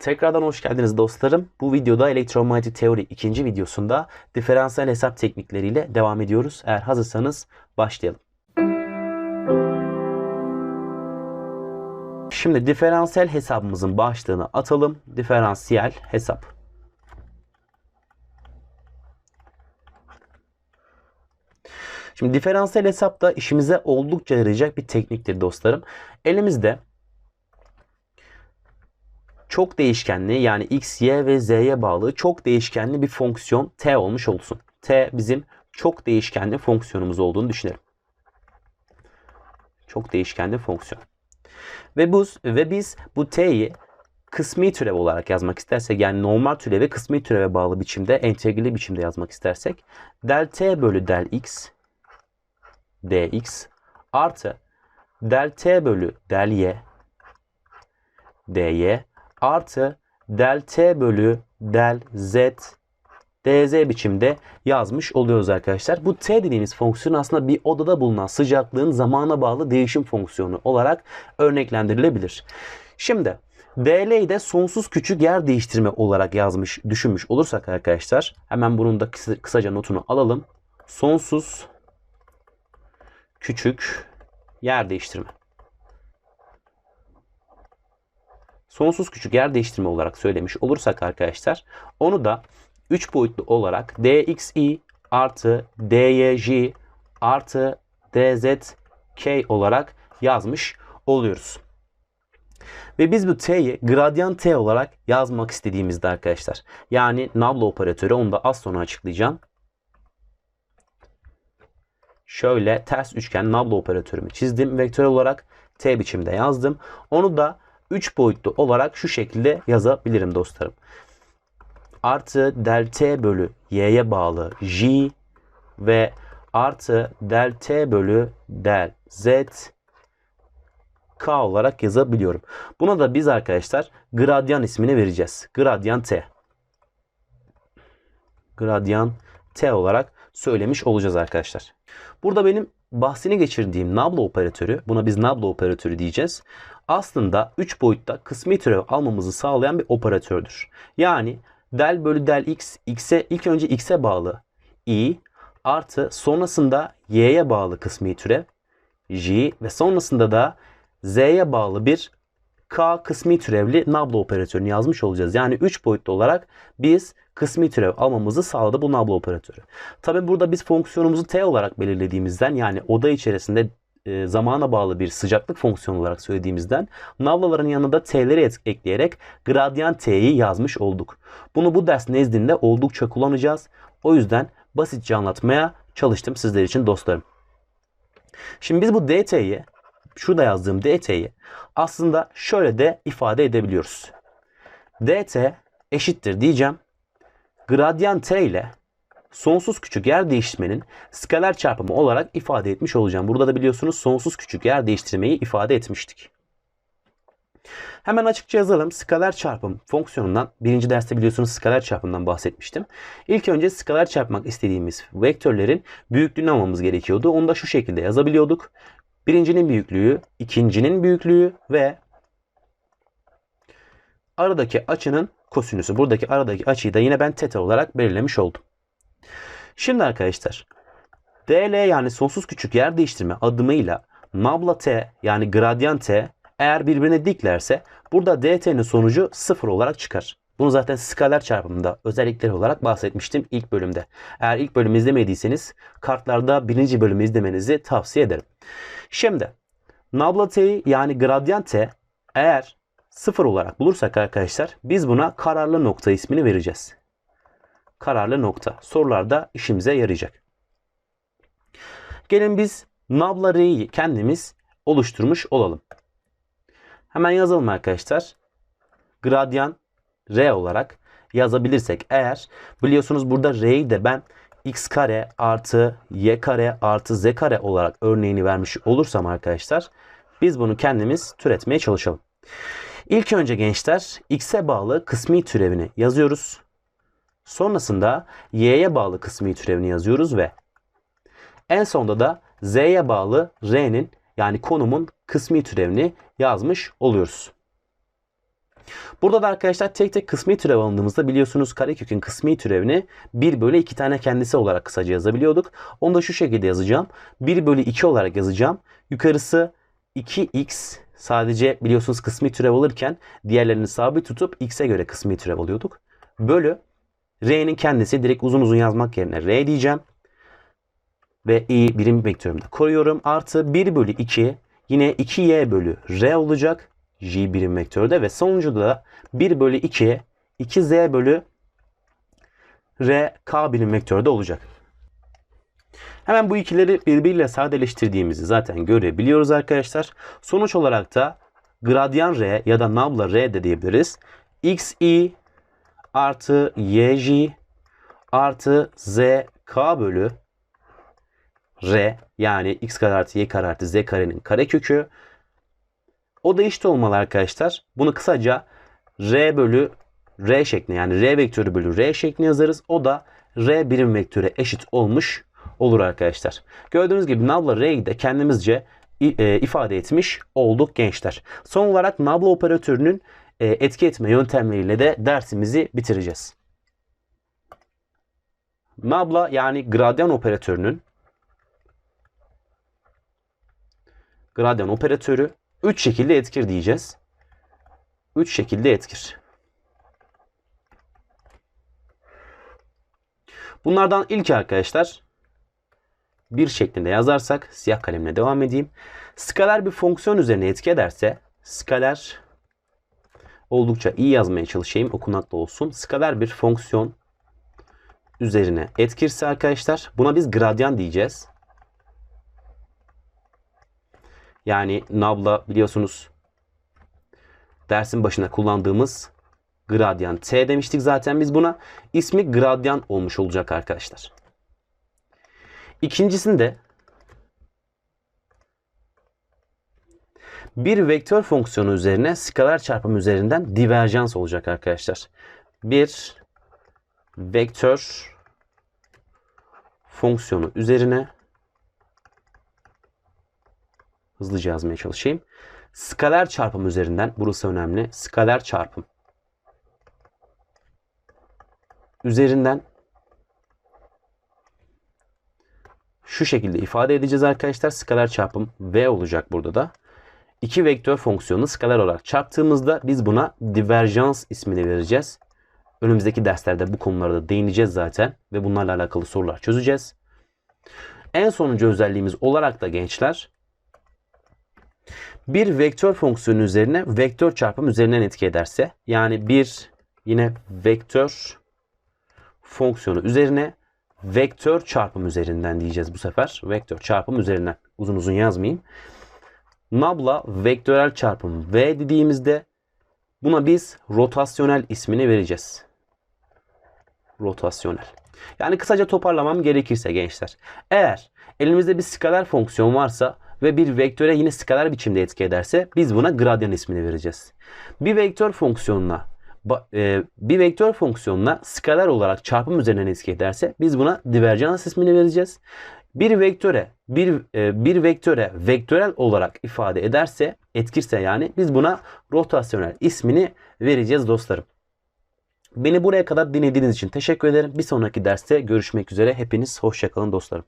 Tekrardan hoş geldiniz dostlarım. Bu videoda elektromanyetik teori ikinci videosunda diferansiyel hesap teknikleriyle devam ediyoruz. Eğer hazırsanız başlayalım. Şimdi diferansiyel hesabımızın başlığını atalım. Diferansiyel hesap. Şimdi diferansiyel hesap da işimize oldukça yarayacak bir tekniktir dostlarım. Elimizde çok değişkenli yani x, y ve z'ye bağlı çok değişkenli bir fonksiyon t olmuş olsun. t bizim çok değişkenli fonksiyonumuz olduğunu düşünelim. Çok değişkenli fonksiyon. Ve bu ve biz bu t'yi kısmi türev olarak yazmak istersek yani normal türeve kısmi türeve bağlı biçimde entegreli biçimde yazmak istersek del t bölü del x dx artı del t bölü del y dy artı del t bölü del z dz biçimde yazmış oluyoruz arkadaşlar. Bu t dediğimiz fonksiyon aslında bir odada bulunan sıcaklığın zamana bağlı değişim fonksiyonu olarak örneklendirilebilir. Şimdi dl'yi de sonsuz küçük yer değiştirme olarak yazmış, düşünmüş olursak arkadaşlar hemen bunun da kısaca notunu alalım. Sonsuz küçük yer değiştirme. Sonsuz küçük yer değiştirme olarak söylemiş olursak arkadaşlar onu da 3 boyutlu olarak dxi artı dyj artı dzk olarak yazmış oluyoruz. Ve biz bu t'yi gradyan t olarak yazmak istediğimizde arkadaşlar yani nabla operatörü onu da az sonra açıklayacağım. Şöyle ters üçgen nabla operatörümü çizdim. Vektör olarak t biçimde yazdım. Onu da 3 boyutlu olarak şu şekilde yazabilirim dostlarım. Artı del t bölü y'ye bağlı j ve artı del t bölü del z k olarak yazabiliyorum. Buna da biz arkadaşlar gradyan ismini vereceğiz. Gradyan t. Gradyan t olarak söylemiş olacağız arkadaşlar. Burada benim bahsini geçirdiğim nabla operatörü, buna biz nabla operatörü diyeceğiz. Aslında 3 boyutta kısmi türev almamızı sağlayan bir operatördür. Yani del bölü del x, x'e ilk önce x'e bağlı i artı sonrasında y'ye bağlı kısmi türev j ve sonrasında da z'ye bağlı bir k kısmi türevli nabla operatörünü yazmış olacağız. Yani 3 boyutlu olarak biz kısmi türev almamızı sağladı bu nabla operatörü. Tabi burada biz fonksiyonumuzu t olarak belirlediğimizden yani oda içerisinde e, zamana bağlı bir sıcaklık fonksiyonu olarak söylediğimizden nablaların yanında t'leri ekleyerek gradyan t'yi yazmış olduk. Bunu bu ders nezdinde oldukça kullanacağız. O yüzden basitçe anlatmaya çalıştım sizler için dostlarım. Şimdi biz bu dt'yi şurada yazdığım dt'yi aslında şöyle de ifade edebiliyoruz. dt eşittir diyeceğim. Gradyan t ile sonsuz küçük yer değiştirmenin skaler çarpımı olarak ifade etmiş olacağım. Burada da biliyorsunuz sonsuz küçük yer değiştirmeyi ifade etmiştik. Hemen açıkça yazalım. Skaler çarpım fonksiyonundan birinci derste biliyorsunuz skaler çarpımından bahsetmiştim. İlk önce skaler çarpmak istediğimiz vektörlerin büyüklüğünü almamız gerekiyordu. Onu da şu şekilde yazabiliyorduk. Birincinin büyüklüğü, ikincinin büyüklüğü ve aradaki açının kosinüsü. Buradaki aradaki açıyı da yine ben teta olarak belirlemiş oldum. Şimdi arkadaşlar dl yani sonsuz küçük yer değiştirme adımıyla nabla t yani gradyan t eğer birbirine diklerse burada dt'nin sonucu sıfır olarak çıkar. Bunu zaten skaler çarpımında özellikleri olarak bahsetmiştim ilk bölümde. Eğer ilk bölümü izlemediyseniz kartlarda birinci bölümü izlemenizi tavsiye ederim. Şimdi nabla t'yi yani gradyan t eğer sıfır olarak bulursak arkadaşlar biz buna kararlı nokta ismini vereceğiz kararlı nokta. Sorularda işimize yarayacak. Gelin biz nabla R'yi kendimiz oluşturmuş olalım. Hemen yazalım arkadaşlar. Gradyan R olarak yazabilirsek eğer biliyorsunuz burada R'yi de ben x kare artı y kare artı z kare olarak örneğini vermiş olursam arkadaşlar biz bunu kendimiz türetmeye çalışalım. İlk önce gençler x'e bağlı kısmi türevini yazıyoruz. Sonrasında y'ye bağlı kısmi türevini yazıyoruz ve en sonunda da z'ye bağlı r'nin yani konumun kısmi türevini yazmış oluyoruz. Burada da arkadaşlar tek tek kısmi türev alındığımızda biliyorsunuz karekökün kısmi türevini 1 bölü 2 tane kendisi olarak kısaca yazabiliyorduk. Onu da şu şekilde yazacağım. 1 bölü 2 olarak yazacağım. Yukarısı 2x sadece biliyorsunuz kısmi türev alırken diğerlerini sabit tutup x'e göre kısmi türev alıyorduk. Bölü r'nin kendisi direkt uzun uzun yazmak yerine r diyeceğim. Ve i birim vektörümde koruyorum. Artı 1 bölü 2 yine 2y bölü r olacak. J birim vektörde ve sonuncuda da 1 bölü 2 2z bölü r k birim vektörde olacak. Hemen bu ikileri birbiriyle sadeleştirdiğimizi zaten görebiliyoruz arkadaşlar. Sonuç olarak da gradyan r ya da nabla r de diyebiliriz. xi artı yj artı zk bölü r yani x kare artı y kare artı z karenin karekökü. O da eşit olmalı arkadaşlar. Bunu kısaca r bölü r şeklinde yani r vektörü bölü r şeklinde yazarız. O da r birim vektöre eşit olmuş olur arkadaşlar. Gördüğünüz gibi nabla r'yi de kendimizce e, ifade etmiş olduk gençler. Son olarak nabla operatörünün e, etki etme yöntemleriyle de dersimizi bitireceğiz. Nabla yani gradyan operatörünün gradyan operatörü 3 şekilde etkir diyeceğiz. 3 şekilde etkir. Bunlardan ilk arkadaşlar bir şeklinde yazarsak siyah kalemle devam edeyim. Skaler bir fonksiyon üzerine etki ederse skaler oldukça iyi yazmaya çalışayım okunaklı olsun. Skaler bir fonksiyon üzerine etkirse arkadaşlar buna biz gradyan diyeceğiz. Yani nabla biliyorsunuz dersin başına kullandığımız gradyan t demiştik zaten biz buna. ismi gradyan olmuş olacak arkadaşlar. İkincisinde bir vektör fonksiyonu üzerine skalar çarpım üzerinden diverjans olacak arkadaşlar. Bir vektör fonksiyonu üzerine hızlıca yazmaya çalışayım. Skaler çarpım üzerinden burası önemli. Skaler çarpım üzerinden şu şekilde ifade edeceğiz arkadaşlar. Skaler çarpım v olacak burada da. İki vektör fonksiyonu skaler olarak çarptığımızda biz buna diverjans ismini vereceğiz. Önümüzdeki derslerde bu konulara da değineceğiz zaten ve bunlarla alakalı sorular çözeceğiz. En sonuncu özelliğimiz olarak da gençler bir vektör fonksiyonu üzerine vektör çarpım üzerinden etki ederse yani bir yine vektör fonksiyonu üzerine vektör çarpım üzerinden diyeceğiz bu sefer. Vektör çarpım üzerinden uzun uzun yazmayayım. Nabla vektörel çarpım V dediğimizde buna biz rotasyonel ismini vereceğiz. Rotasyonel. Yani kısaca toparlamam gerekirse gençler. Eğer elimizde bir skaler fonksiyon varsa ve bir vektöre yine skaler biçimde etki ederse biz buna gradyan ismini vereceğiz. Bir vektör fonksiyonuna e, bir vektör fonksiyonuna skaler olarak çarpım üzerinden etki ederse biz buna diverjans ismini vereceğiz. Bir vektöre bir e, bir vektöre vektörel olarak ifade ederse etkirse yani biz buna rotasyonel ismini vereceğiz dostlarım. Beni buraya kadar dinlediğiniz için teşekkür ederim. Bir sonraki derste görüşmek üzere. Hepiniz hoşçakalın dostlarım.